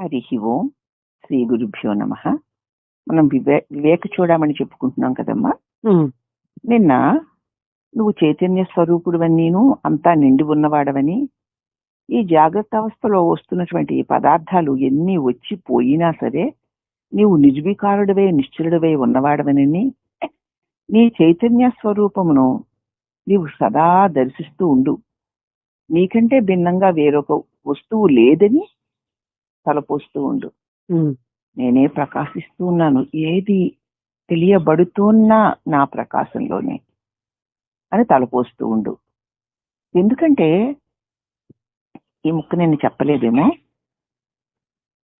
హరి ఓం శ్రీ గురుభ్యో నమ. మనం వివే వివేక చూడమని చెప్పుకుంటున్నాం కదమ్మా. నిన్న నువ్వు చైతన్య స్వరూపుడువని నేను అంతా నిండి ఉన్నవాడవని ఈ జాగ్రత్త అవస్థలో వస్తున్నటువంటి పదార్థాలు ఎన్ని వచ్చి పోయినా సరే నీవు నిర్వికారుడివై నిశ్చలుడివై ఉన్నవాడవని నీ చైతన్య స్వరూపమును నీవు సదా దర్శిస్తూ ఉండు. నీకంటే భిన్నంగా వేరొక వస్తువు లేదని తలపోస్తూ ఉండు. నేనే ప్రకాశిస్తూ ఉన్నాను. ఏది తెలియబడుతున్నా నా ప్రకాశంలోనే అని తలపోస్తూ ఉండు. ఎందుకంటే ఈ ముక్క నేను చెప్పలేదేమో.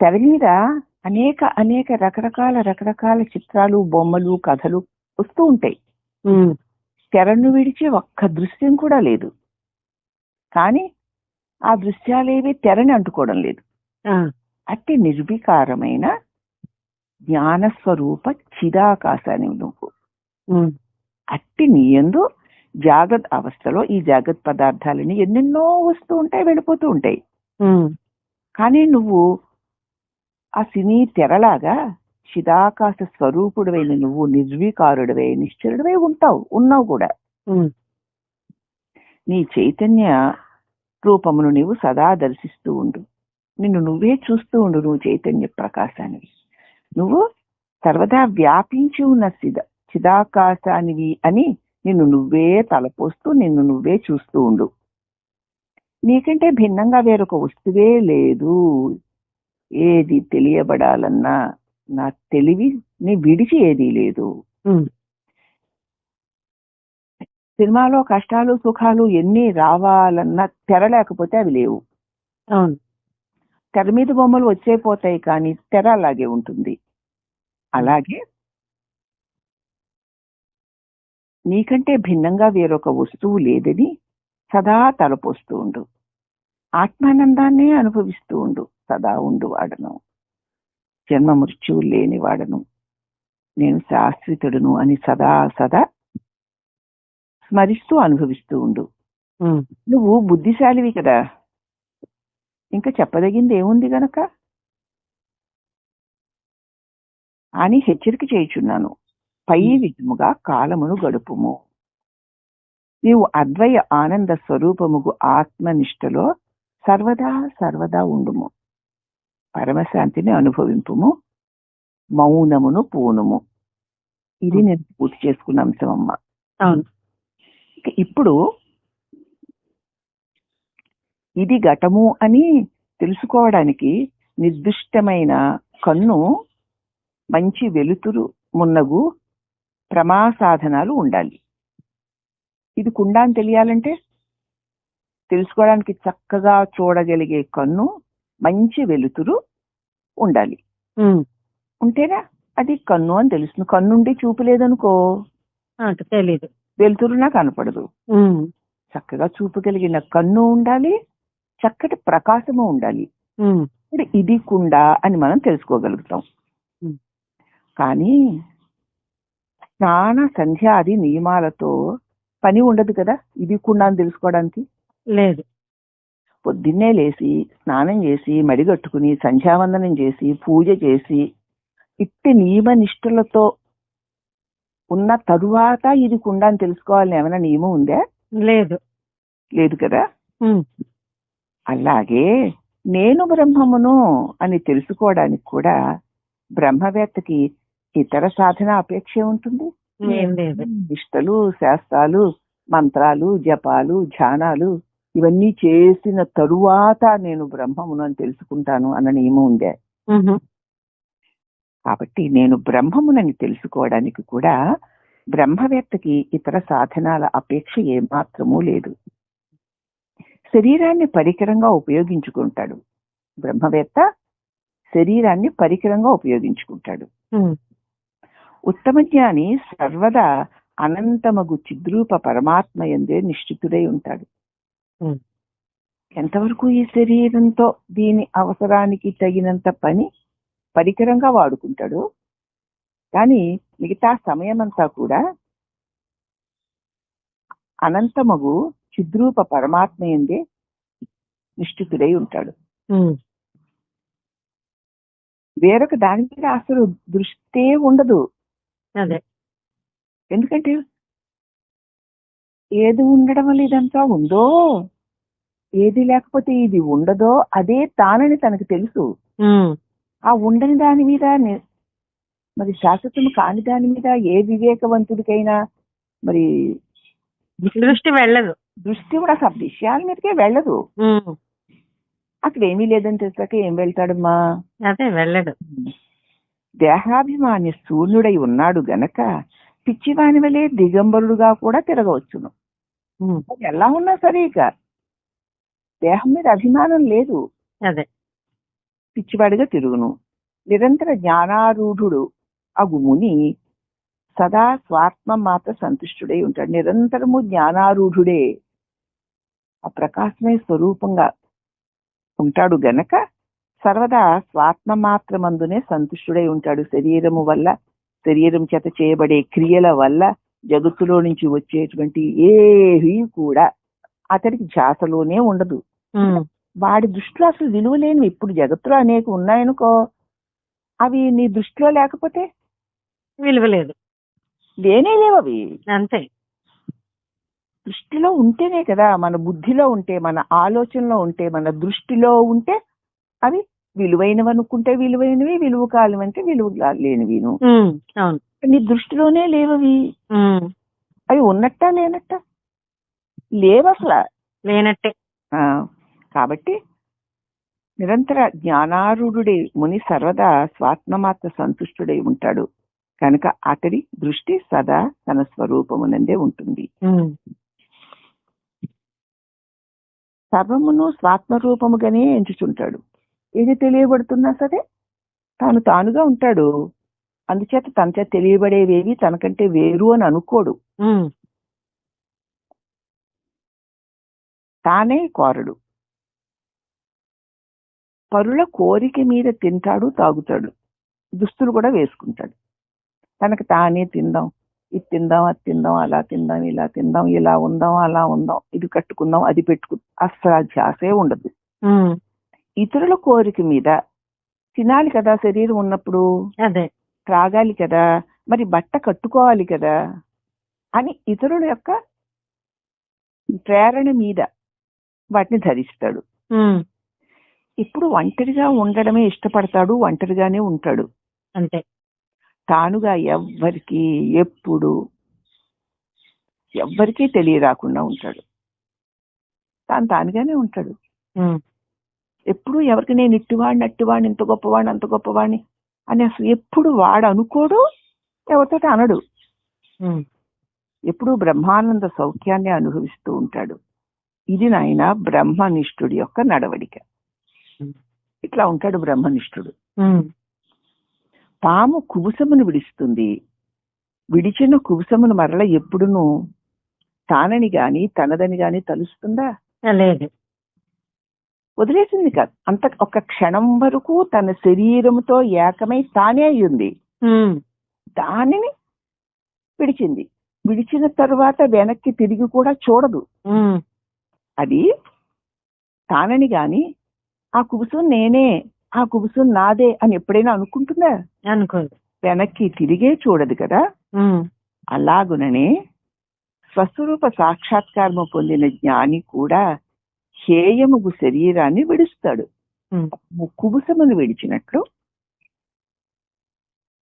తెర మీద అనేక అనేక రకరకాల రకరకాల చిత్రాలు బొమ్మలు కథలు వస్తూ ఉంటాయి. తెరను విడిచి ఒక్క దృశ్యం కూడా లేదు. కానీ ఆ దృశ్యాలేవి తెరని అంటుకోవడం లేదు. అట్టి నిర్వికారమైన జ్ఞానస్వరూప చిదాకాశాన్ని నువ్వు. ఉమ్, అట్టి నీయందు జాగ్రత్త అవస్థలో ఈ జాగ్రత్త పదార్థాలని ఎన్నెన్నో వస్తూ ఉంటాయి వెళ్ళిపోతూ ఉంటాయి. కానీ నువ్వు ఆ సినీ తెరలాగా చిదాకాశ స్వరూపుడివైన నువ్వు నిర్వికారుడివై నిశ్చలుడివై ఉంటావు ఉన్నావు కూడా. నీ చైతన్య రూపమును నీవు సదా దర్శిస్తూ ఉండు. నిన్ను నువ్వే చూస్తూ ఉండు నువ్వు చైతన్య ప్రకాశానివి. నువ్వు సర్వదా వ్యాపించి ఉన్న సిద చిదాకాశానివి అని నిన్ను నువ్వే తలపోస్తూ నిన్ను నువ్వే చూస్తూ ఉండు. నీకంటే భిన్నంగా వేరొక వస్తువే లేదు. ఏది తెలియబడాలన్నా నా తెలివి నీ విడిచి ఏదీ లేదు. సినిమాలో కష్టాలు సుఖాలు ఎన్ని రావాలన్నా తెర లేకపోతే అవి లేవు. తెర మీద బొమ్మలు వచ్చే పోతాయి కానీ తెర అలాగే ఉంటుంది. అలాగే నీకంటే భిన్నంగా వేరొక వస్తువు లేదని సదా తలపోస్తూ ఉండు. ఆత్మానందాన్నే అనుభవిస్తూ ఉండు. సదా ఉండు వాడను. జన్మ మృత్యువు లేని వాడను. నేను శాశ్వతుడును అని సదా సదా స్మరిస్తూ అనుభవిస్తూ ఉండు. నువ్వు బుద్ధిశాలివి కదా. ఇంకా చెప్పదగింది ఏముంది గనక? అని హెచ్చరిక చేయుచున్నాను. పై విధముగా కాలమును గడుపుము. నీవు అద్వయ ఆనంద స్వరూపముగు ఆత్మనిష్టలో సర్వదా సర్వదా ఉండుము. పరమశాంతిని అనుభవింపుము. మౌనమును పూనుము. ఇది నేను పూర్తి చేసుకున్న అంశం అమ్మ. అవును. ఇప్పుడు ఇది ఘటము అని తెలుసుకోవడానికి నిర్దిష్టమైన కన్ను మంచి వెలుతురు మున్నగు ప్రమా సాధనాలు ఉండాలి. ఇది కుండ అని తెలియాలంటే తెలుసుకోవడానికి చక్కగా చూడగలిగే కన్ను మంచి వెలుతురు ఉండాలి. ఉంటేనే అది కన్ను అని తెలుస్తుంది. కన్నుండి చూపు లేదనుకో అంటే తెలీదు. వెలుతురునా కనపడదు. చక్కగా చూపగలిగిన కన్ను ఉండాలి. చక్కటి ప్రకాశము ఉండాలి. ఇప్పుడు ఇది కుండ అని మనం తెలుసుకోగలుగుతాం. కానీ స్నాన సంధ్యాది నియమాలతో పని ఉండదు కదా? ఇది కుండ అని తెలుసుకోవడానికి? లేదు. పొద్దున్నే లేచి స్నానం చేసి మడిగట్టుకుని సంధ్యావందనం చేసి పూజ చేసి ఇట్టి నియమ నిష్ఠలతో ఉన్న తరువాత ఇది కుండ అని తెలుసుకోవాలని ఏమైనా నియమం ఉందా? లేదు. లేదు కదా? అలాగే నేను బ్రహ్మమును అని తెలుసుకోవడానికి కూడా బ్రహ్మవేత్తకి ఇతర సాధన అపేక్ష ఉంటుంది. నిష్టలు శాస్త్రాలు మంత్రాలు జపాలు ధ్యానాలు ఇవన్నీ చేసిన తరువాత నేను బ్రహ్మమును అని తెలుసుకుంటాను అన్న నియమం ఉందే. కాబట్టి నేను బ్రహ్మమునని తెలుసుకోవడానికి కూడా బ్రహ్మవేత్తకి ఇతర సాధనాల అపేక్ష ఏమాత్రమూ లేదు. శరీరాన్ని పరికరంగా ఉపయోగించుకుంటాడు. బ్రహ్మవేత్త శరీరాన్ని పరికరంగా ఉపయోగించుకుంటాడు. ఉత్తమ జ్ఞాని సర్వదా అనంతమగు చిద్రూప పరమాత్మ ఎందే నిశ్చితుడై ఉంటాడు. ఎంతవరకు ఈ శరీరంతో దీని అవసరానికి తగినంత పని పరికరంగా వాడుకుంటాడు? కానీ మిగతా సమయమంతా కూడా అనంతమగు చిద్రూప పరమాత్మ ఎందే నిష్ఠితుడై ఉంటాడు. వేరొక దాని మీద అసలు దృష్టే ఉండదు. ఎందుకంటే ఏది ఉండడం వల్ల ఇదంతా ఉందో ఏది లేకపోతే ఇది ఉండదో అదే తానని తనకు తెలుసు. ఆ ఉండని దాని మీద మరి శాశ్వతము కాని దాని మీద ఏ వివేకవంతుడికైనా మరి దృష్టి వెళ్ళదు. దృష్టి కూడా అసలు విషయాల మీదకే వెళ్ళదు. అక్కడ ఏమీ లేదని తెలిసాక ఏం వెళ్తాడమ్మా? అదే వెళ్ళడు. దేహాభిమాని శూన్యుడై ఉన్నాడు గనక పిచ్చివాని వలె దిగంబరుడుగా కూడా తిరగవచ్చును. ఎలా ఉన్నా సరే ఇక దేహం మీద అభిమానం లేదు. అదే. పిచ్చివాడిగా తిరుగును. నిరంతర జ్ఞానారూఢుడు అగు ముని సదా స్వాత్మ మాత్ర సంతుష్టుడై ఉంటాడు. నిరంతరము జ్ఞానారూఢుడే. ఆ ప్రకాశమే స్వరూపంగా ఉంటాడు గనక సర్వదా స్వాత్మ మాత్రమందునే సంతుష్టుడై ఉంటాడు. శరీరము వల్ల శరీరం చేత చేయబడే క్రియల వల్ల జగత్తులో నుంచి వచ్చేటువంటి ఏవి కూడా అతడికి ధ్యాసలోనే ఉండదు. వాడి దృష్టిలో అసలు విలువ లేనివి. ఇప్పుడు జగత్తులో అనేక ఉన్నాయనుకో అవి నీ దృష్టిలో లేకపోతే విలువ లేదు. లేనే లేవు అవి. అంతే. దృష్టిలో ఉంటేనే కదా మన బుద్ధిలో ఉంటే మన ఆలోచనలో ఉంటే మన దృష్టిలో ఉంటే అవి విలువైనవి అనుకుంటే విలువైనవి విలువ కాలమంటే విలువ లేనివిను ఉమ్, అవును. నీ దృష్టిలోనే లేవవి. అవి ఉన్నట్టా లేనట్టా? లేవు అసలు లేనట్టే. ఆ, కాబట్టి నిరంతర జ్ఞానారూఢుడే ముని సర్వదా స్వాత్మమాత్ర సంతుష్టుడై ఉంటాడు. కనుక అతడి దృష్టి సదా తన స్వరూపమునందే ఉంటుంది. సర్వమును స్వాత్మరూపముగానే ఎంచుచుంటాడు. ఏది తెలియబడుతున్నా సరే తాను తానుగా ఉంటాడు. అందుచేత తన చేత తెలియబడేవేవి తనకంటే వేరు అని అనుకోడు. తానే కోరడు. పరుల కోరిక మీద తింటాడు తాగుతాడు. దుస్తులు కూడా వేసుకుంటాడు. తనకు తానే తిందాం. ఇది తిందాం అది తిందాం అలా తిందాం ఇలా తిందాం ఇలా ఉందాం అలా ఉందాం ఇది కట్టుకుందాం అది పెట్టుకుందాం అస్సలు ధ్యాసే ఉండదు. ఇతరుల కోరిక మీద తినాలి కదా శరీరం ఉన్నప్పుడు? అదే. త్రాగాలి కదా? మరి బట్ట కట్టుకోవాలి కదా? అని ఇతరుల యొక్క ప్రేరణ మీద వాటిని ధరిస్తాడు. ఇప్పుడు ఒంటరిగా ఉండడమే ఇష్టపడతాడు ఒంటరిగానే ఉంటాడు. అంతే. తానుగా ఎవ్వరికి ఎప్పుడు ఎవ్వరికీ తెలియరాకుండా ఉంటాడు. తాను తానుగానే ఉంటాడు. ఎప్పుడు ఎవరికి నేను ఇట్టువాడిని అట్టువాడిని ఇంత గొప్పవాడిని అంత గొప్పవాడిని అని అసలు ఎప్పుడు వాడు అనుకోడు ఎవరితో అనడు. ఎప్పుడు బ్రహ్మానంద సౌఖ్యాన్ని అనుభవిస్తూ ఉంటాడు. ఇది నాయన బ్రహ్మనిష్ఠుడి యొక్క నడవడిక. ఇట్లా ఉంటాడు బ్రహ్మనిష్ఠుడు. పాము కుబుసమును విడుస్తుంది. విడిచిన కుబుసమును మరల ఎప్పుడును తానని గాని తనదని గాని తలుస్తుందా? లేదు వదిలేసింది కాదు. అంత ఒక క్షణం వరకు తన శరీరముతో ఏకమై తానే అయ్యింది. దానిని విడిచింది. విడిచిన తరువాత వెనక్కి తిరిగి కూడా చూడదు. అది తానని గాని ఆ కుబుసం నేనే ఆ కుబుసం నాదే అని ఎప్పుడైనా అనుకుంటుందా? అనుకోదు. వెనక్కి తిరిగే చూడదు కదా? అలాగుననే స్వస్వరూప సాక్షాత్కారము పొందిన జ్ఞాని కూడా హేయముగు శరీరాన్ని విడుస్తాడు. కుబుసమును విడిచినట్లు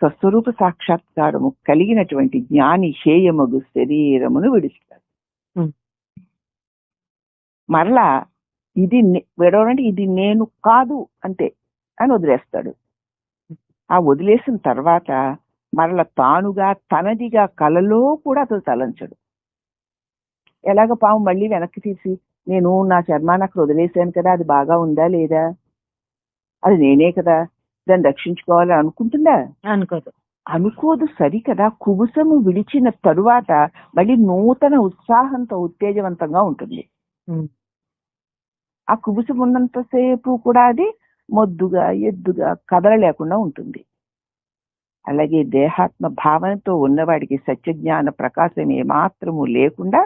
స్వస్వరూప సాక్షాత్కారము కలిగినటువంటి జ్ఞాని హేయమగు శరీరమును విడుస్తాడు. మరలా ఇది విడవడంటే ఇది నేను కాదు అంతే అని వదిలేస్తాడు. ఆ వదిలేసిన తర్వాత మరల తానుగా తనదిగా కలలో కూడా అతను తలంచడు. ఎలాగ పాము మళ్ళీ వెనక్కి తీసి నేను నా చర్మాన్ని అక్కడ వదిలేశాను కదా అది బాగా ఉందా లేదా? అది నేనే కదా దాన్ని రక్షించుకోవాలని అనుకుంటుందా? అనుకోదు. అనుకోదు సరి కదా కుబుసము విడిచిన తరువాత మళ్ళీ నూతన ఉత్సాహంతో ఉత్తేజవంతంగా ఉంటుంది. ఆ కుబుసం ఉన్నంతసేపు కూడా అది మొద్దుగా ఎద్దుగా కదలలేకుండా ఉంటుంది అలాగే దేహాత్మ భావనతో ఉన్నవాడికి సత్యజ్ఞాన ప్రకాశం ఏమాత్రము లేకుండా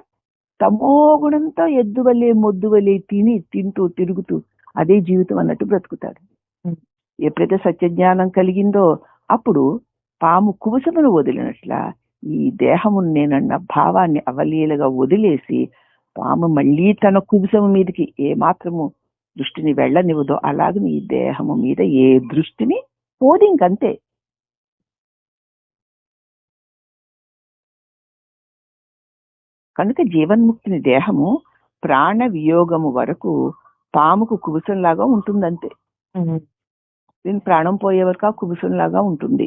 తమో గుణంతో ఎద్దు వలె మొద్దు వలె తిని తింటూ తిరుగుతూ అదే జీవితం అన్నట్టు బ్రతుకుతాడు. ఎప్పుడైతే సత్యజ్ఞానం కలిగిందో అప్పుడు పాము కుబుసమును వదిలినట్ల ఈ దేహము నేనన్న భావాన్ని అవలీలగా వదిలేసి పాము మళ్ళీ తన కుబుసము మీదకి ఏ మాత్రము దృష్టిని వెళ్ళనివ్వదో అలాగే ఈ దేహము మీద ఏ దృష్టిని పోదు ఇంకంతే కనుక జీవన్ముక్తిని దేహము ప్రాణ వియోగము వరకు పాముకు కుబుసంలాగా ఉంటుందంతే దీని ప్రాణం పోయే వరకు ఆ కుబుసంలాగా ఉంటుంది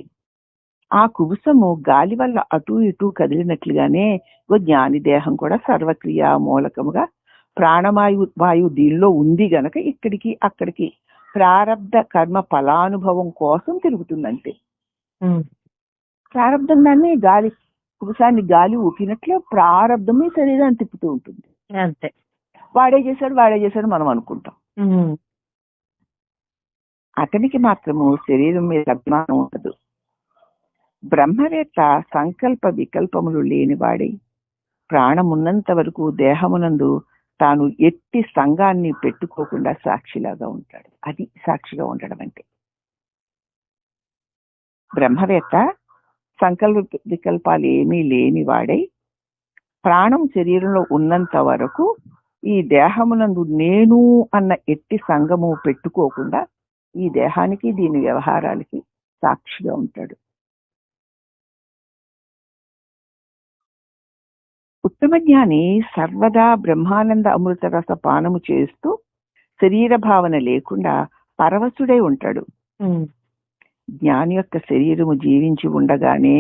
ఆ కుబుసము గాలి వల్ల అటు ఇటు కదిలినట్లుగానే ఓ జ్ఞాని దేహం కూడా సర్వక్రియా మూలకముగా ప్రాణవాయు వాయువు దీనిలో ఉంది గనక ఇక్కడికి అక్కడికి ప్రారబ్ధ కర్మ ఫలానుభవం కోసం తిరుగుతుందంతే. ఉమ్, ప్రారబ్ధం దాన్ని గాలి కుబుసాన్ని గాలి ఊపినట్లే ప్రారబ్ధం ఈ శరీరాన్ని తిప్పుతూ ఉంటుంది. అంతే. వాడే చేశాడు వాడే చేశాడు మనం అనుకుంటాం. అతనికి మాత్రము శరీరం మీద అభిమానం ఉండదు. బ్రహ్మవేత్త సంకల్ప వికల్పములు లేనివాడై ప్రాణమున్నంత వరకు దేహమునందు తాను ఎట్టి సంఘాన్ని పెట్టుకోకుండా సాక్షిలాగా ఉంటాడు. అది సాక్షిగా ఉండడం అంటే. బ్రహ్మవేత్త సంకల్ప వికల్పాలు ఏమీ లేని వాడై ప్రాణం శరీరంలో ఉన్నంత వరకు ఈ దేహమునందు నేను అన్న ఎట్టి సంఘము పెట్టుకోకుండా ఈ దేహానికి దీని వ్యవహారాలకి సాక్షిగా ఉంటాడు. ఉత్తమ జ్ఞాని సర్వదా బ్రహ్మానంద అమృత రస పానము చేస్తూ శరీర భావన లేకుండా పరవశుడై ఉంటాడు. జ్ఞాని యొక్క శరీరము జీవించి ఉండగానే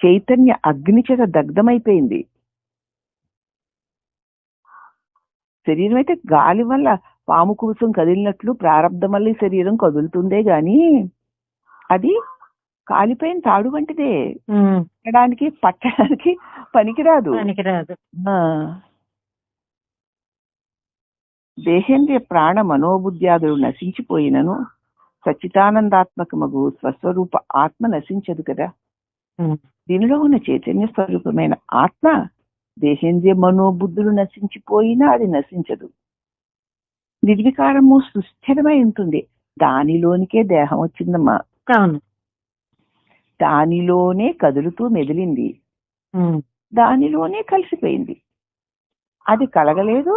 చైతన్య అగ్ని చేత దగ్ధమైపోయింది. శరీరం అయితే గాలి వల్ల పాము కూసం కదిలినట్లు ప్రారంధం వల్ల శరీరం కదులుతుందే గాని అది కాలిపోయిన తాడు వంటిదే. పట్టడానికి పట్టడానికి పనికిరాదు. దేహేంద్రియ ప్రాణ మనోబుద్ధ్యాదులు నశించిపోయినను సచ్చిదానందాత్మకమగు స్వస్వరూప ఆత్మ నశించదు కదా. దీనిలో ఉన్న చైతన్య స్వరూపమైన ఆత్మ దేహేంద్రియ మనోబుద్ధులు నశించిపోయినా అది నశించదు. నిర్వికారము సుస్థిరమై ఉంటుంది. దానిలోనికే దేహం వచ్చిందమ్మా. దానిలోనే కదులుతూ మెదిలింది. దానిలోనే కలిసిపోయింది. అది కలగలేదు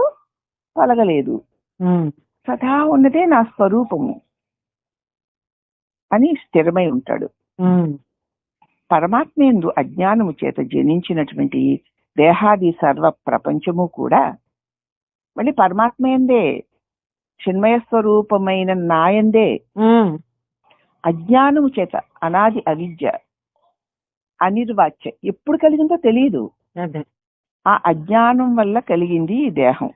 పలగలేదు. ఉమ్, సదా ఉన్నదే నా స్వరూపము. అని స్థిరమై ఉంటాడు. పరమాత్మేందు అజ్ఞానము చేత జనించినటువంటి దేహాది సర్వ ప్రపంచము కూడా మళ్ళీ పరమాత్మయందే చిన్మయ స్వరూపమైన నాయందే. అజ్ఞానము చేత అనాది అవిద్య అనిర్వాచ్య. ఎప్పుడు కలిగిందో తెలియదు ఆ అజ్ఞానం వల్ల కలిగింది ఈ దేహం.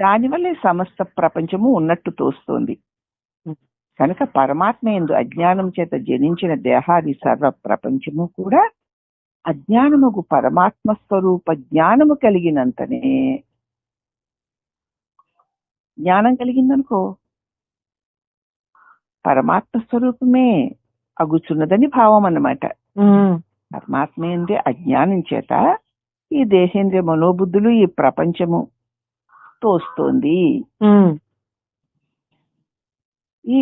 దానివల్ల సమస్త ప్రపంచము ఉన్నట్టు తోస్తోంది. కనుక పరమాత్మ ఎందు అజ్ఞానం చేత జనించిన దేహాది సర్వ ప్రపంచము కూడా అజ్ఞానముకు పరమాత్మ స్వరూప జ్ఞానము కలిగినంతనే జ్ఞానం కలిగిందనుకో పరమాత్మ స్వరూపమే అగుచున్నదని భావం అన్నమాట ఉమ్, పరమాత్మ ఎందే అజ్ఞానం చేత ఈ దేహేంద్రియ మనోబుద్ధులు ఈ ప్రపంచము తోస్తోంది. ఈ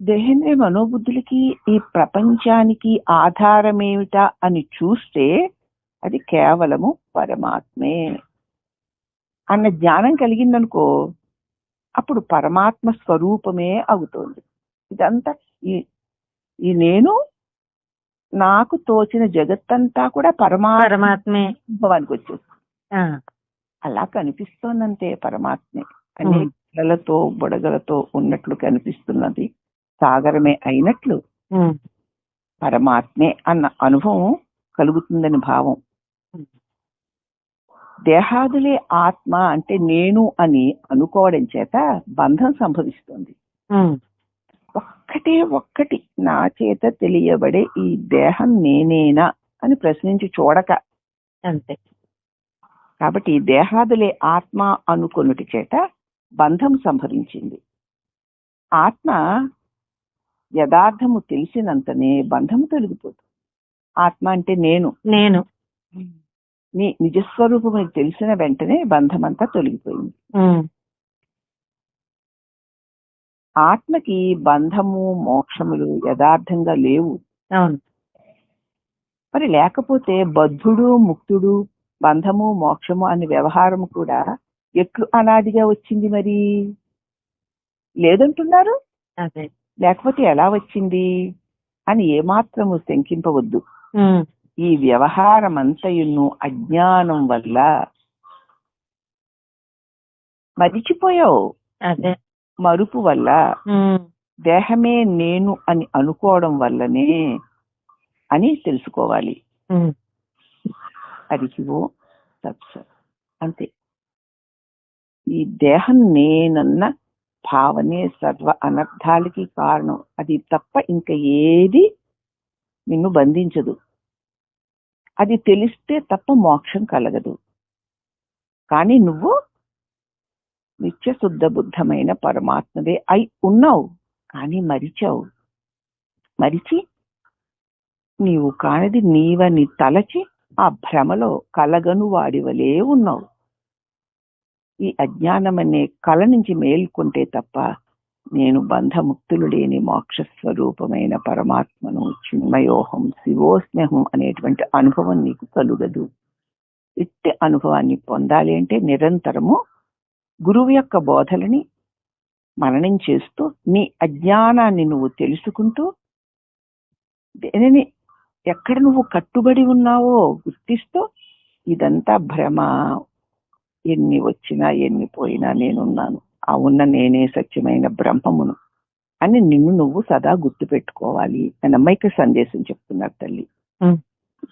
దేహేంద్రియ మనోబుద్ధులకి ఈ ప్రపంచానికి ఆధారమేమిటా అని చూస్తే అది కేవలము పరమాత్మే. అన్న జ్ఞానం కలిగిందనుకో అప్పుడు పరమాత్మ స్వరూపమే అవుతోంది. ఇదంతా ఈ ఈ నేను నాకు తోచిన జగత్తంతా కూడా పరమాత్మ పరమాత్మే. అనుభవానికి వచ్చేస్తుంది ఆ, అలా కనిపిస్తోందంతే పరమాత్మే. అనేక బుడగలతో ఉన్నట్లు కనిపిస్తున్నది. సాగరమే అయినట్లు పరమాత్మే అన్న అనుభవం కలుగుతుందని భావం. దేహాదులే ఆత్మ అంటే నేను అని అనుకోవడం చేత బంధం సంభవిస్తుంది. ఒక్కటే ఒక్కటి నా చేత తెలియబడే ఈ దేహం నేనేనా అని ప్రశ్నించి చూడక. అంతే. కాబట్టి ఈ దేహాదులే ఆత్మ అనుకొనుటి చేత బంధం సంభవించింది. ఆత్మ యథార్థము తెలిసినంతనే బంధము తొలగిపోతుంది ఆత్మ అంటే నేను. నేను. నీ నిజస్వరూపం తెలిసిన వెంటనే బంధం అంతా తొలగిపోయింది ఆత్మకి బంధము మోక్షములు యథార్థంగా లేవు. అవును. మరి లేకపోతే బద్ధుడు ముక్తుడు బంధము మోక్షము అనే వ్యవహారం కూడా ఎట్లు అనాదిగా వచ్చింది మరి? లేదంటున్నారు? లేకపోతే ఎలా వచ్చింది? అని ఏమాత్రము శంకింపవద్దు. ఈ వ్యవహారం అంతయును అజ్ఞానం వల్ల మరిచిపోయావు. అదే. మరుపు వల్ల దేహమే నేను అని అనుకోవడం వల్లనే అని తెలుసుకోవాలి. అరిచివో సత్సత్ అంతే. ఈ దేహం నేనన్న భావనే సర్వ అనర్థాలకి కారణం. అది తప్ప ఇంకా ఏది నిన్ను బంధించదు. అది తెలిస్తే తప్ప మోక్షం కలగదు. కానీ నువ్వు నిత్య శుద్ధ బుద్ధమైన పరమాత్మవే అయి ఉన్నావు కానీ మరిచావు. మరిచి నీవు కానిది నీవని తలచి ఆ భ్రమలో కలగను వాడివలే ఉన్నావు. ఈ అజ్ఞానం అనే కళ నుంచి మేల్కొంటే తప్ప నేను బంధముక్తులు లేని మోక్ష స్వరూపమైన పరమాత్మను చిన్మయోహం శివోస్నేహం అనేటువంటి అనుభవం నీకు కలుగదు. ఇట్టి అనుభవాన్ని పొందాలి అంటే నిరంతరము గురువు యొక్క బోధలని మననం చేస్తూ నీ అజ్ఞానాన్ని నువ్వు తెలుసుకుంటూ దేనిని ఎక్కడ నువ్వు కట్టుబడి ఉన్నావో గుర్తిస్తూ ఇదంతా భ్రమ. ఎన్ని వచ్చినా ఎన్ని పోయినా నేనున్నాను. ఆ ఉన్న నేనే సత్యమైన బ్రహ్మమును అని నిన్ను నువ్వు సదా గుర్తు పెట్టుకోవాలి అని అమ్మాయికి సందేశం చెప్తున్నారు తల్లి.